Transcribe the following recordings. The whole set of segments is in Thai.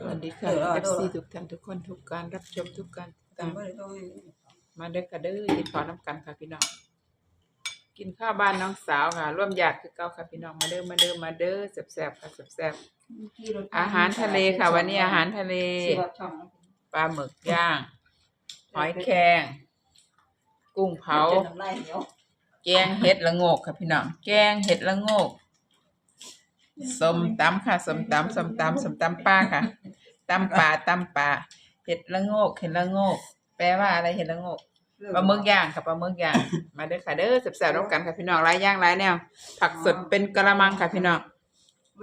สวัสดีค่ะเอฟซีทุกท่านทุกคนทุกการรับชมทุกการติดตามมาเด้อค่ะเด้อกินข้าวน้ำกันค่ะพี่น้อง กินข้าวบ้านน้องสาวค่ะ ร่วมญาติคือเก่าค่ะพี่น้องมาเด้อมาเด้อมาเด้อแซ่บๆค่ะแซ่บๆอาหารทะเลค่ะ วันนี้อาหารทะเลปลาหมึกย่างหอยแครงกุ้งเผาแกงเห็ดละโงกค่ะพี่น้องแกงเห็ดละโงก ส้มตำค่ะส้มตำส้มตำส้มตำปลาค่ะตำปลาตำปลาเห็ดละโงกเห็ดละโงก แปลว่าอะไรเห็ดละโงกปลาหมึกย่างค่ะปลาหมึกย่างมาเด้อค่ะเด้อแซ่บๆร่วมกันค่ะพี่น้องหลายอย่างหลายแนว ผักสดเป็นกระมังค่ะพี่น้อง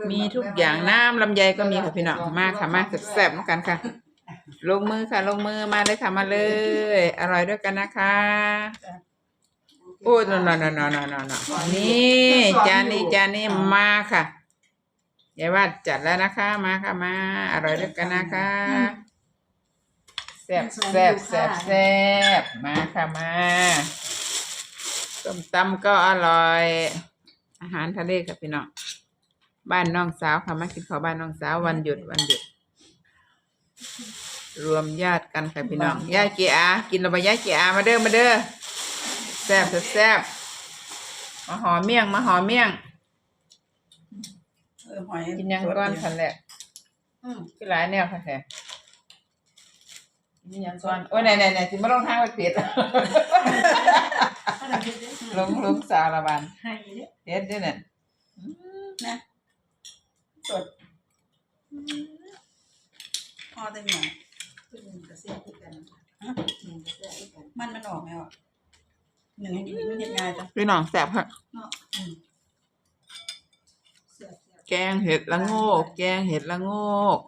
มีทุกอย่างน้ำลำไยก็มีค่ะพี่น้องมาค่ะมาแซ่บๆร่วมกันค่ะ ลงมือค่ะ ลงมือมาเลยค่ะมาเลย อร่อยด้วยกันนะคะโอ้ยนอนนอนนอนนอนนอนนี่จานนี้จานนี้มาค่ะ ยายว่าจัดแล้วนะคะมาค่ะมา อร่อยด้วยกันนะคะแซ่บแซ่บแซ่บแซ่บมาค่ะมาส้มตำก็อร่อย อาหารทะเลค่ะพี่น้องบ้านน้องสาวค่ะมากินข้าวบ้านน้องสาววันหยุดวันหยุด รวมญาติกันค่ะพี่น้องญาติเกียอากินเราไปญาติเกียอามาเด้อมาเด้อแซ่บแซ่บมาหอมเมี่ยงมาหอมเมี่ยง กินยังก้อนคันแหละคือหลายแนวค่ะแท้กินยังก้อนโอ้ยไหนไหนไหนจิมาลงทางไปเผ็ดลงลงสารบันเผ็ดด้วยเนี่ยสดพอได้ไหมมันมันออกไหมวะหนึ่งให้ดีมันเห็นง่ายจ้ะพี่น้องแซ่บค่ะ แกงเห็ดละโงก แกงเห็ดละโงก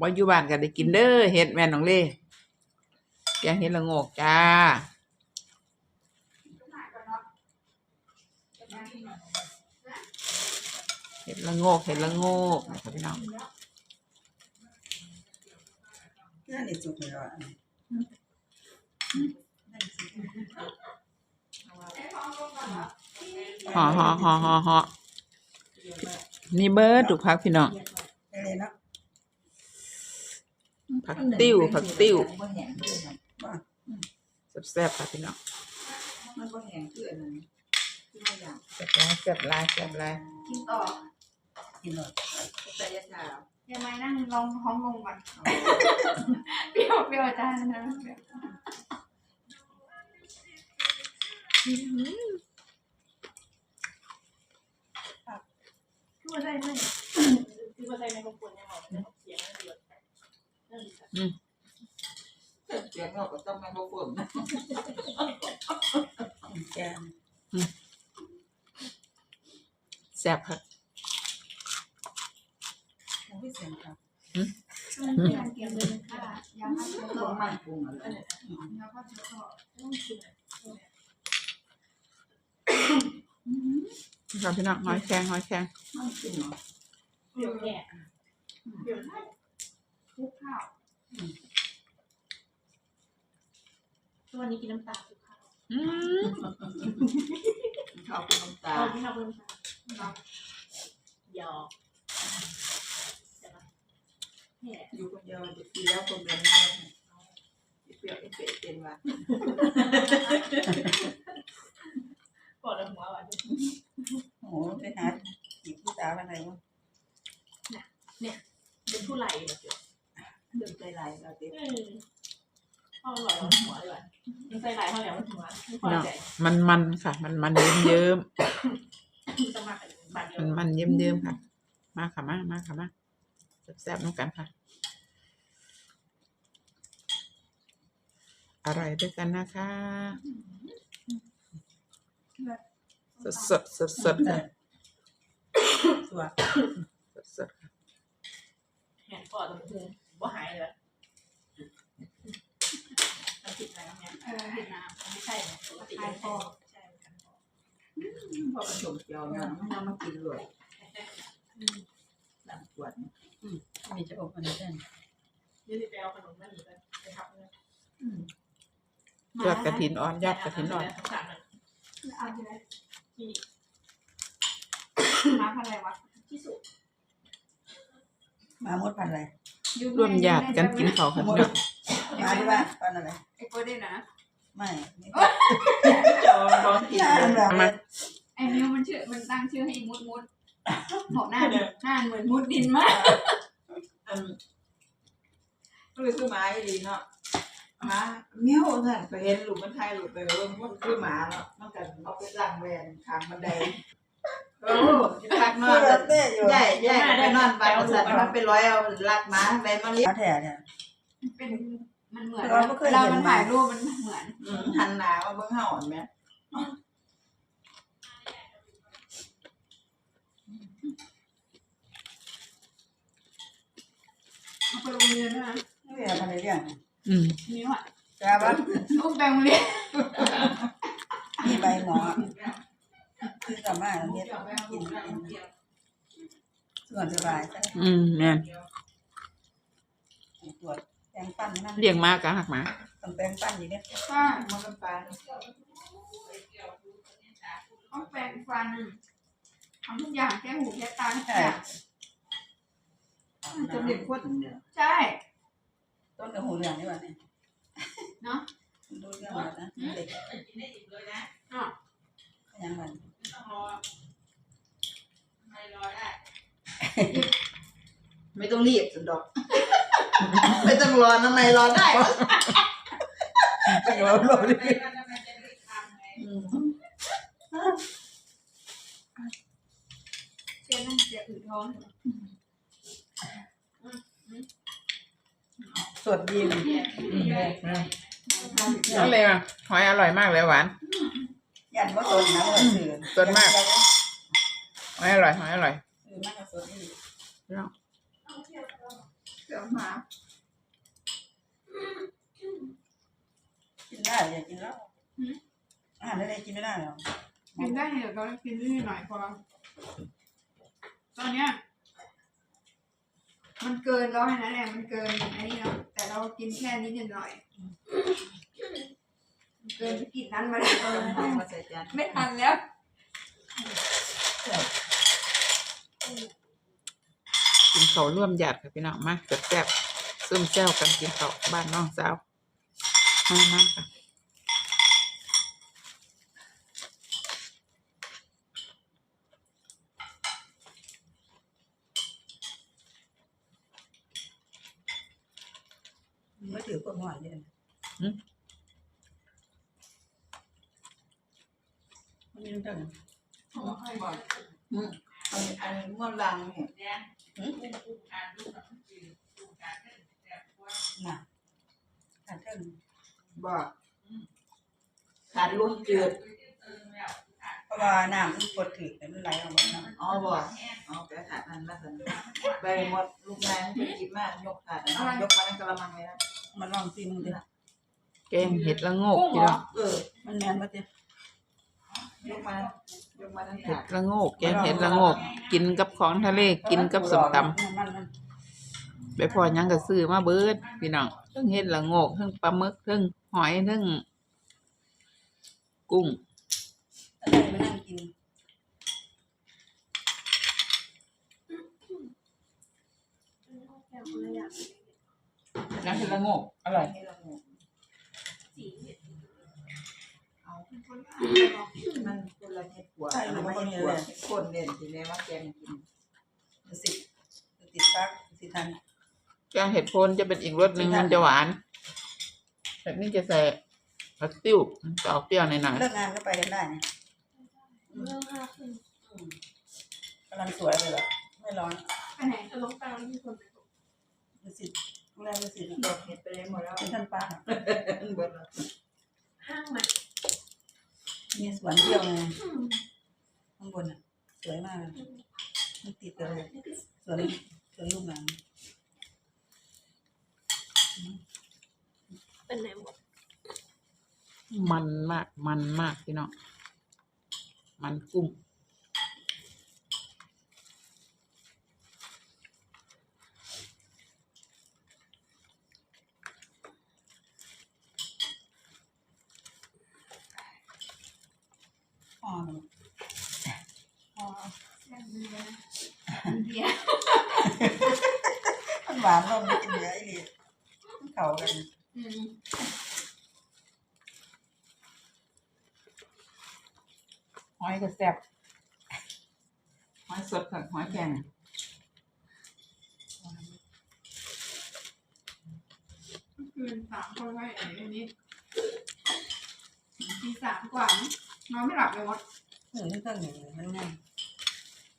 บ่อยู่บ้านก็ได้กินเด้อเห็ดแม่น้องเล่แกงเห็ดละโงกจ้าเห็ดละโงกเห็ดละโงกนะครับพี่น้องนั่นนี่จุกเลยว่ะห่อห่อห่อห่อห่อ นี่เบิร์ดถูกพักพี่น้องได้เลยเนาะผักติ้วผักติ้วว่าแซ่บๆค่ะพี่น้องมันก็แห้งคืออันนั้นที่ไม่อยากแซ่บหลายแซ่บหลายแซ่บหลายกินต่อกินหรอกแต่ยาชายังไงนั่งลองท้องลงก่อนเปรี้ยวเปรี้ยวจานนะ คือว่าได้ไหมคือว่าได้ในบางคนเนี่ยบอกเสียงเดือดเสียงเราก็ต้องมาบกวนแกนแซ่บค่ะโอ้ยเสียงครับมันการเตรียมเลยค่ะยังไม่เจอลงมันปรุงอะไรแล้วก็เจอก็ต้องกิ นค่ะพี่น้องหอยแครงหอยแครงมันกินเหรอเปรี้ยวแก่เปรี้ยวได้คลุกข้าวตัวนี้กินน้ำตาลคลุกข้าวอืมข้าวเป็นน้ำตาเอาลที่เราเพิ่มค่ะเราหยอกเนี่ยอยู่คนเดียวจะกินแล้วคนเดียวไม่ได้เปรี้ยวเอ็ดเป็ดเป็นว่ะ ปวดหัวว่ะโอ้โหไปหาจีบผู้สาวอะไรวะเป็นผู้ไหลแบบเดินใจไหลเราเด็กเออพ่ออร่อยเราหัวเลยยังใส่ไหลเท่าไหร่มันหัวไม่พอใจมันมันค่ะ มันมันเยิ้มเยิ้มจะมาเป็นบาทเดียมัวนมันเยิ้มเยิ้มค่ะ มาค่ะมามาค่ะมาแซ่บๆน้องกันค่ะ อร่อยด้วยกันนะคะ สดสดสดสดๆค่ะตัวสดสดๆค่ะแหนปอดมันคือว่าหายเลยมันผิดอะไรเนี่ยเออผิดน้ำไม่ใช่เนี่ยปกติไม่ใช่ใช่กันพอพอผสมเจียวนะมันเอามากินเลยหลังขวดมีจะอบอันนี้ได้ยืดไปเอาขนมมาหนีกันไปทับเลยยอดกระถินอ่อนยอดกระถินอ่อน เอาไปเลยที่มาพันอะไรวะที่สุดมามดพันอะไรร่วมญาติกันกินข้าวค่ะพี่น้องมาที่บ้านปันอะไร ไอ้โกได้นะไม่ไม่จอร้อนกินมาไอ้มิวมันชื่อมันตั้งชื่อให้มุดมุดบอกหน้าหน้าเหมือนมุดดินมากอันก็เลยคือหมาอีดีเนาะ หมาเมี้ยวนั่นก็เห็นหลุมมันไทยหลุมไปเออมันคือหมาเนาะมันกันเอาไปล้างแวนขางบันไดโอ้จะพักนพูอดนแล้วเต้อยู่ใหญ่ใหญ่ไปนอนบ้านสัตว์มันไปร้อยเอาลักหมาไปมาเลี้ยงมาแถเนี่ยเป็นมันเหมือนเราไม่เคยเห็นเรามันถ่ายรูปมันเหมือนอืมหันหนามาเบิ่งเห่าเห็นไหมมันเป็นโรงเรียนด้วยนะไม่เห็นอะไรเรื่อง อืมมิวอะจ้าบ้านลูกแบงโรงเรียนมีใบหมอคือสามารถเฮ็ดกินส่วนสบายใช่อืมแม่นตรวจแปรงปั้นนั่นเลี้ยงมากะหักหมาต้องแปรงปั้นอยู่เนี่ยป้ามันกันไปต้องแปรงฟันทำทุกอย่างแก้หูแก้ตาทุกใช่อย่างมันจะเด็กคนเดียวใช่ ต้นกระหูเหลืองนี่หว่าเนี่ยเนาะดูเรื่องอะไรนะเด็กอะยังมันไม่ต้องรีบสุดดอก ไม่ต้องรอทำไมรอได้วะเราเราดิอืมเชื่อนั่งเสียอืดท้อง สดดีมันนั่นเลยอะหอยอร่อยมากเลยหวานยันว่าต้นนะว่าสื่อต้นมากหอยอร่อยหอยอร่อยสื่อมากกว่าสดนี่เดี๋ยวหมากินได้อย่ากินแล้วอาหารอะไรกินไม่ได้หรอกินได้เดี๋ยวเรากินนิดหน่อยพอตอนเนี้ยมันเกินแล้วไงนะเนี่ยมันเกินไอ้นี่เนาะแต่ เรากินแค่นิดหน่อยมันเกินไปกินนั้นมาแล้วมาใส่จานไม่ทันแล้วกินข้าวร่วมญาติค่ะพี่น้องมาแซ่บๆซุ่มแซวกันกินข้าวบ้านน้องสาวมามาค่ะ ถือคนหอยเลยมันยังจังบอกอืมอันนี้อันนี้ม้วนลังเนี่ยน่ะขาดเท่งบอกขาดลุ่มจืดเพราะว่าน้ำมันกดถือแต่มันไหลออกมาน้ำอ๋อบอกอ๋อแกขาดนั่นมาสันใบหมดลูกนายมันจะกินมากยกขาดนะยกมาในกระมังเลยนะ มันลองซิมดิแกงเห็ดละโงกพี่น้องเออ มันแมนปะเจ๊ยกมายกมาทั้งเห็ขาดดละโงกแกงเห็ดละโงก กินกับของทะเลกินกับสมตำ มันมันไปพอหยังก็ซื้อมาเบิดพี่น้องเทั้งเห็ดละโงกเทั้งปลาหมึกเทั้งหอยเทั้งกุ้งอะไรมานั่งกินน้ำเห็ดละโงกอร่อยเอามันคนละเห็ดหัวมันไม่เห็ดหัวเห็ดคนเด่นทีนี้ว่าแกงกินสิติดปักสิทันแกงเห็ดโคนจะเป็นอีกรสหนึ่งมันจะหวานแบบนี้จะใส่ผักติ้วมันจะออกเปรี้ยวหน่อยเลิกงานก็ไปกันได้นะกำลังสวยเลยเหรอไม่ร้อน ไปไหนจะลงตามที่คนไปส่ง ดูสิโรงแรมดูสิ ดอกเห็ดไปเลยหมดแล้ว เป็นท่านป้า เบิดแล้ว ห้างมัน มีสวนเที่ยวไงข้างบนอะ สวยมากเลยมันติดเลยสวนสวนลูกหนัง เป็นไหนหมด ๆมันมากมันมากพี่น้องมันกุ้ง อ๋ออ๋อแซ่บดีเลยนะเบียร์มันหหวานลงเหลือไอ้นี่เข่ากัน อืม หอยก็แซ่บหอยสดกับหอยแข็ง คืนสามคนไว้ไอ้นี้ทีสามกว่ามั้งนอนไม่หลับเลยมด หนึ่งที่เครื่องหนึ่งมันง่าย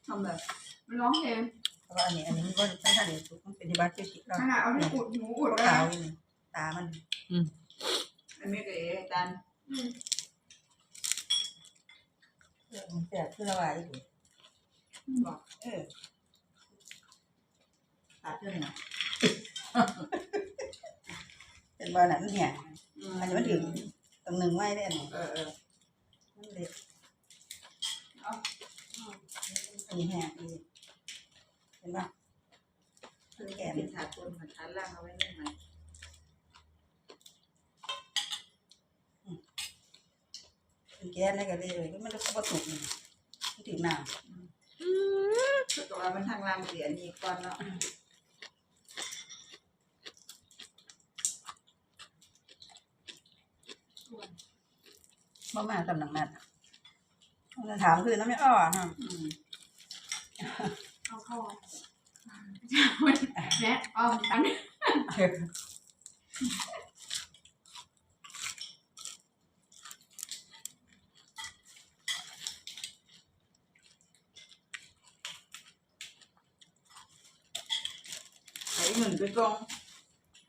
ทำแบบ มันร้องเพลง เพราะว่าอัน นี้อันนี้มันก็ตั้งแต่เด็กมันเป็นที่บ้านชื่อชิเราขนาดเอาที่อุดหูอุดตัวแล้วขาวนี่ตามันอันนี้ก็เอ๋ตันอืมเออมันแสบคือละวายอยู่บอกเออตัดเท่าไหร่นะเป็นบ้านนั้นเนี่ยอืมอันนี้มันถึงตรงหนึ่งไว้ได้เนี่ยเออเออมันเล็กอันนี้แห้งนี่เห็นปะ คือแกเป็นถาดบนเหมือนถาดล่างเอาไว้ได้ไหมเป็นแก๊สนี่ก็เลยเลยก็มันก็ประตุกนี่มันถึงน้ำตัวมันทางล่างเสียนี่ก่อนเนาะำบ่มาตำหนังนัดมันถามคือน้ำไม่อ้อฮะเอาเข้า แม่ออมกันไอ้หนุนไปตรง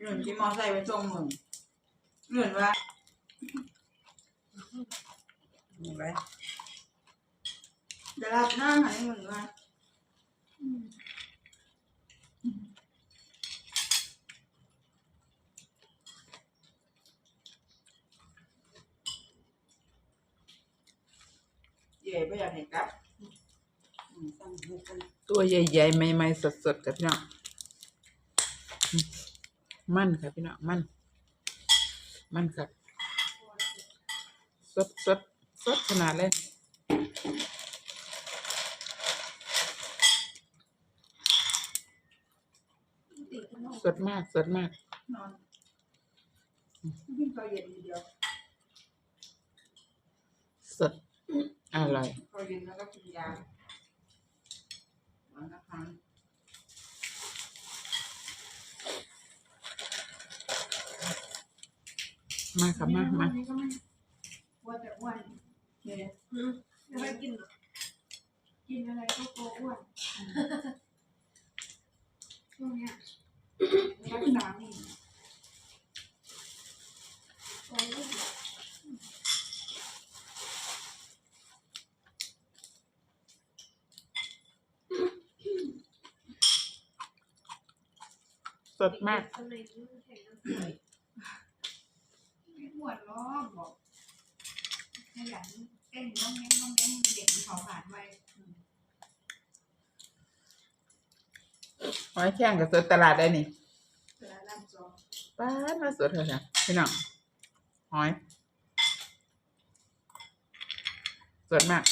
หนุนที่มอไซค์ไปตรงหนุนหนุนว่าเห็นไหมเดี๋ยวรับหน้าหายหนุนว่า เย่ไม่อยากเห็นกลับอืมตั้งหูกันตัวใหญ่ๆใหม่ๆสดๆกับพี่น้องอืมมันค่ะพี่น้องมัน มันครับสดสดสดขนาดเลยติดขนมสดมากสดมาก นอนกินข้าวเย็นทีเดียวสด อร่อยข้าวเย็นแล้วก็กินยาวันละครั้งมาค่ะมามาอันนี้ก็ไม่อ้วนแต่อ้วนเนี่ยอืมแล้วไม่กินกินอะไรก็ตัวอ้วนช่วงเนี้ยรักษานี่ไสดมากไม่ปวดล้อบอกขยันเต้นน้องแง้งน้องแง้งเด็กเขาผ่านไปหอยแข้งกับสดตลาดได้นี่เวลาน้ำซองป้าดมาสดเถอะค่ะพี่น้องหอย สดมาก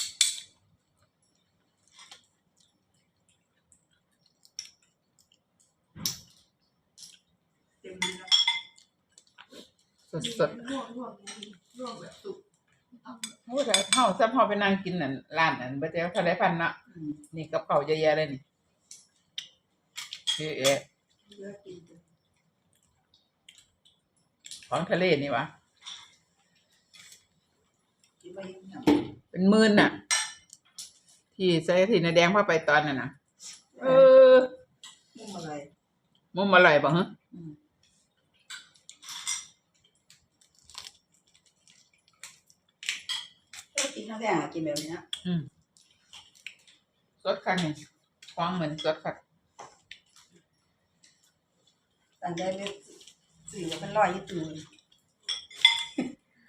เต็มดีเนาะ สดสดร่วงร่วงร่วงแบบสุกโอ้ยแต่เฮาซ้ำเฮาไปนั่งกินนั่นร้านนั่นบ่เจ้าทะเลพันเนาะอืมนี่กับเผาเยอะแยะเลยนี่เยอะแยะเยอะกินจนของทะเลนี่วะกินไม่ยิ่งหนักเป็นหมื่นน่ะ ที่ใส่ที่นาแดงพาไปตอนนั้นน่ะ เออมุ่งอะไรมุมอร่อยบ่ฮะ อืม ก็กิน ข้าวแดงอะกินแบบนี้นะสดคักนี่ควางเหมือนสดคักตั้งใจเลยสื่อว่าเป็นรอยอยี่ตูน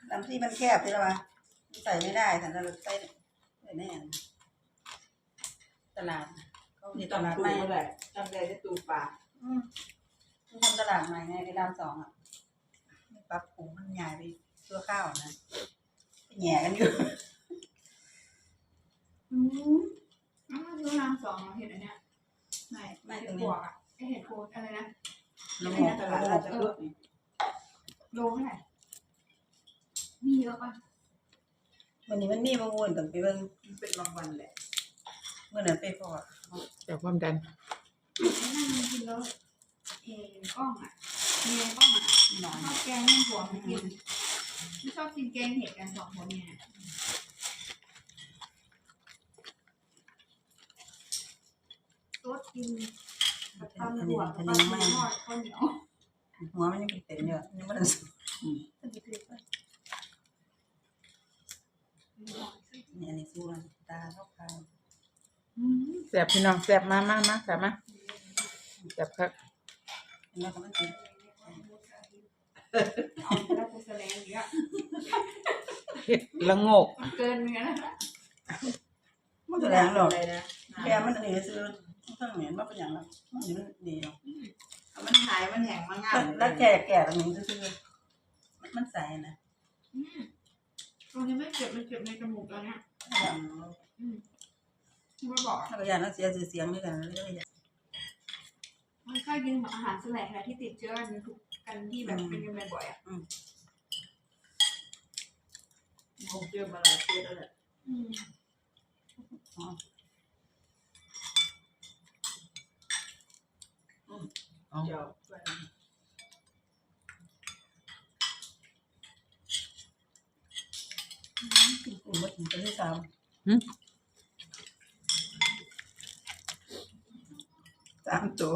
ลำที่มันแคบใช่ไหมวะมันใส่ไม่ได้แต่เราใส่ใส่แน่ตลาดเขามีตลาดใหม่ทำใจได้ตูปลาอืมทำตลาดใหม่ไงไอ้รามสองอะปรับปรุงมันใหญ่ไปตัวข้าวนะแหย่กันอยู่ อืมอ้าวดูน้ำสองเห็นอันเนี้ยไม่ไม่ตเห็รงนี้วกอะไอเห็ดโคนอะไรนะน้ำหแม่อมแต่ตาละลเราจะเลือกนี่โลเท่าไหร่มีเยอะป่ะวันนี้มันมีบางวันต้องไปเบิ่งมันเป็นบางวันแหละเมื่อนั้นไปพอจากความดันนั่งกินแล้วเอ๋กล้องอะเมียกล้องอะหนอนชอบแกงแม่หัวไม่กินไม่ชอบกินแกงเห็ดกันสองคนเนี่ย ตัวกินกับตำรวจกับตำรวจทอดข้าวเหนียวหัวมันยังเป็นเต็มอยู่ยังไม่ได้สุกมันจะคือเนี่ยนี่สู้แล้วตาเข้าคางแซ่บพี่น้องแซ่บมามามาแซ่บมาแซ่บครับเห็นไหมก็มันเป็นเอาแล้วกูแสดงอย่างเงี้ยเห็ดละโงกมันเกินเหมือนกันนะมันแสดงหรอกอะไรนะแกมันอั นนี้ซื้อทั้งเหม็นว่าเป็นอย่างนั้นมันนี่มันดีเนาะมันหายมันแห้งมันงามแล้วแก่แก่ตรงนี้ซื้อมันใส่นะอืมตรงนี้ไม่เจ็บมันเจ็บในจมูกตอนเนี้ยอย่างที่มาบอกถ้าก็อย่างนั้นเสียเสียงด้วยกันเรื่อยมันค่อยกินอาหารแสลงแหละที่ติดเชื้อกันทุกกันที่แบบเป็นกันบ่อยๆอะคงเจอมาหลายเทศแล้วแหละอืม เจ้าๆกินกุ้งมาถึงตัวที่สามสามตัว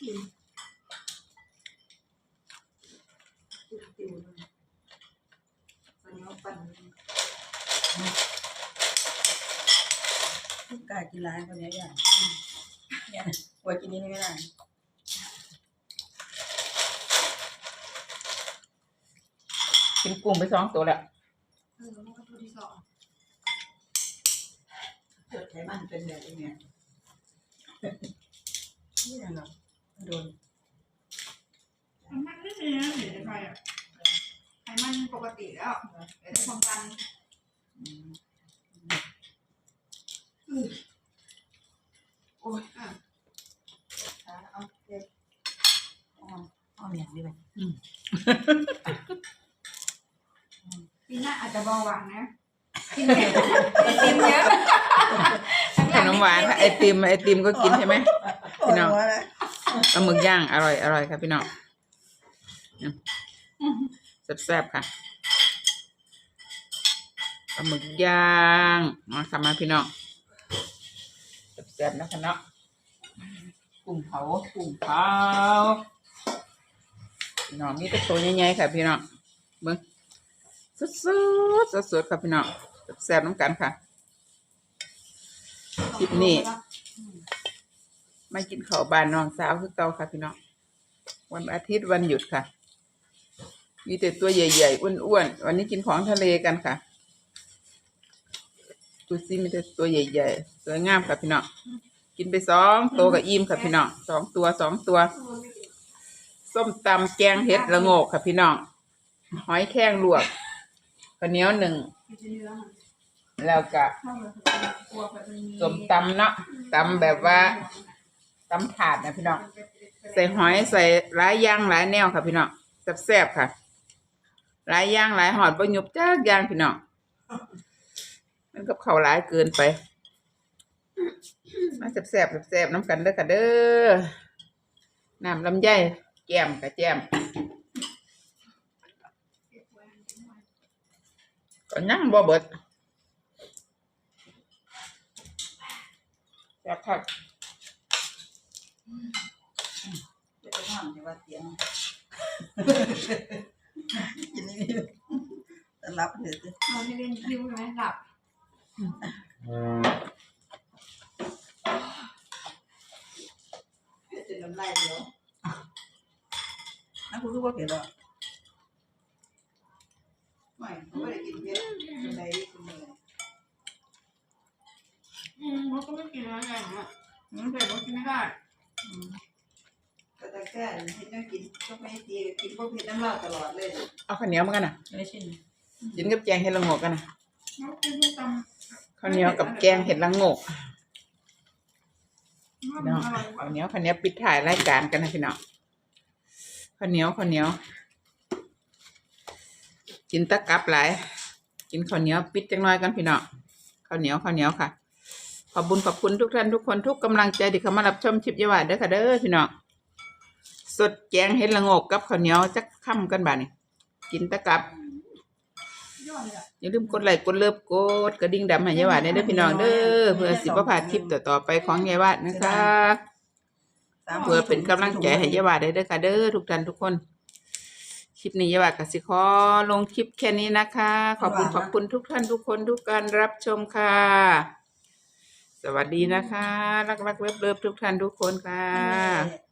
ติวติวเลย ตอนนี้มันปั่นกล้ากินร้านคนนี้อย่างเนี่ยกลัวกินนี้ไม่ได้กินกุ้งไปสองตัวแล้วเออมันก็ตัวที่สองเกิดไขมันเป็นแบบนี้ไม่ได้หรอกโดนมันไม่ได้เลยนะเห็นใครอะ ไขมันปกติแล้วแต่ในความดันโอ้ยอะเอาเด็กเอาเนี่ยดีไหมปีหน้าอาจจะเบาหวานนะกินเผ็ดกินเยอะขนมหวานไอติมไอติมก็กินใช่ไหมพี่น้องปลาหมึกย่างอร่อยอร่อยครับพี่น้องอืม แซ่บๆค่ะปลาหมึกย่างมาค่ะมาพี่น้องแซ่บๆนะคะเนาะกุ้งเผากุ้งเผาพี่น้องมีแต่ตัวใหญ่ๆค่ะ พี่น้องเบิ้งสดๆสดๆค่ะพี่น้องแซ่บน้ำกันค่ะคลิปนี้มากินข้าวบ้านน้องสาวคือเก่าค่ะพี่น้องวันอาทิตย์วันหยุดค่ะ มีแต่ตัวใหญ่ๆอ้วนๆวันนี้กินของทะเลกันค่ะดูสิมีแต่ตัวใหญ่ๆสวยงามค่ะพี่น้องกินไปสองตัวกับอิ่มค่ะพี่น้องสองตัวสองตัว ส้มตำแกงเห็ดละโงกค่ะพี่น้องหอยแข้งลวกข้าวเหนียวหนึ่งแล้วกับส้มตำเนาะตำแบบว่าตำถาดนะพี่น้องใส่หอยใส่หลายย่างหลายแนวค่ะพี่น้องแซ่บๆค่ะ หลายอย่างหลายหอดบ่หยุบจักอย่างพี่น้องมันกับข้าหลายเกินไป มาแซ่บแซ่บน้ำกันเด้อค่ะเด้อน้ำลำไยแก้มกับแจมก็ยังบ่เบิดแซ่บค่ะจะทำแต่ว่าเสียง กินนี่แต่รับเถอะเราไม่เล่นคิวใช่ไหมหลับจะน้ำลายเดียวนะคุณรู้ว่าเผ็ดหรอไม่เขาไม่ได้กินเยอะเป็นไรคุณเลยอืมเขาก็ไม่กินอะไรอย่างเงี้ยแต่ว่ากินไม่ได้ก็จะ แซ่เห็นยังกินก็ไม่ดีกินพวกเผ็ดน้ำเหล้าตลอดเลยเอาข้าวเหนียวมากันนะไม่ชินกินกับแกงเห็ดละโงกกันนะน้องเป็นผู้ตำข้าวเหนียวกับแกงเห็ดละโงกน้องพี่น้องอร่อยกว่าข้าวเหนียวข้าวเหนียวปิดถ่ายรายการกันนะพี่น้องข้าวเหนียวข้าวเหนียว กินตะกับหลายกินข้าวเหนียวปิดจังน้อยกันพี่น้องข้าวเหนียวข้าวเหนียวค่ะขอบคุญขอบคุณทุกท่านทุกคนทุกกำลังใจที่เข้ามารับชมชิปยาวาดเด้อค่ะเด้อพี่น้อง สดแกงเห็ดละโงกกับข้าวเหนียวจักค่ำกันบ่านี่กินตะกับยอดเลยอะอย่าลืมกดไลค์กดเลิฟกดกระดิ่งดำให้ยายวาดได้เด้อพี่น้องเด้อเพื่อสิบ่พลาดคลิปต่อๆไปของยายวาดนะคะสามเพื่อเป็นกำลังใจให้ยายวาดได้เด้อค่ะเด้อทุกท่านทุกคน คลิปนี้ยายวาดก็สิขอลงคลิปแค่นี้นะคะ ขอบคุณขอบคุณทุกท่านทุกคนทุกการรับชมค่ะ สวัสดีนะคะ รักๆเลิฟๆทุกท่านทุกคนค่ะอันนี้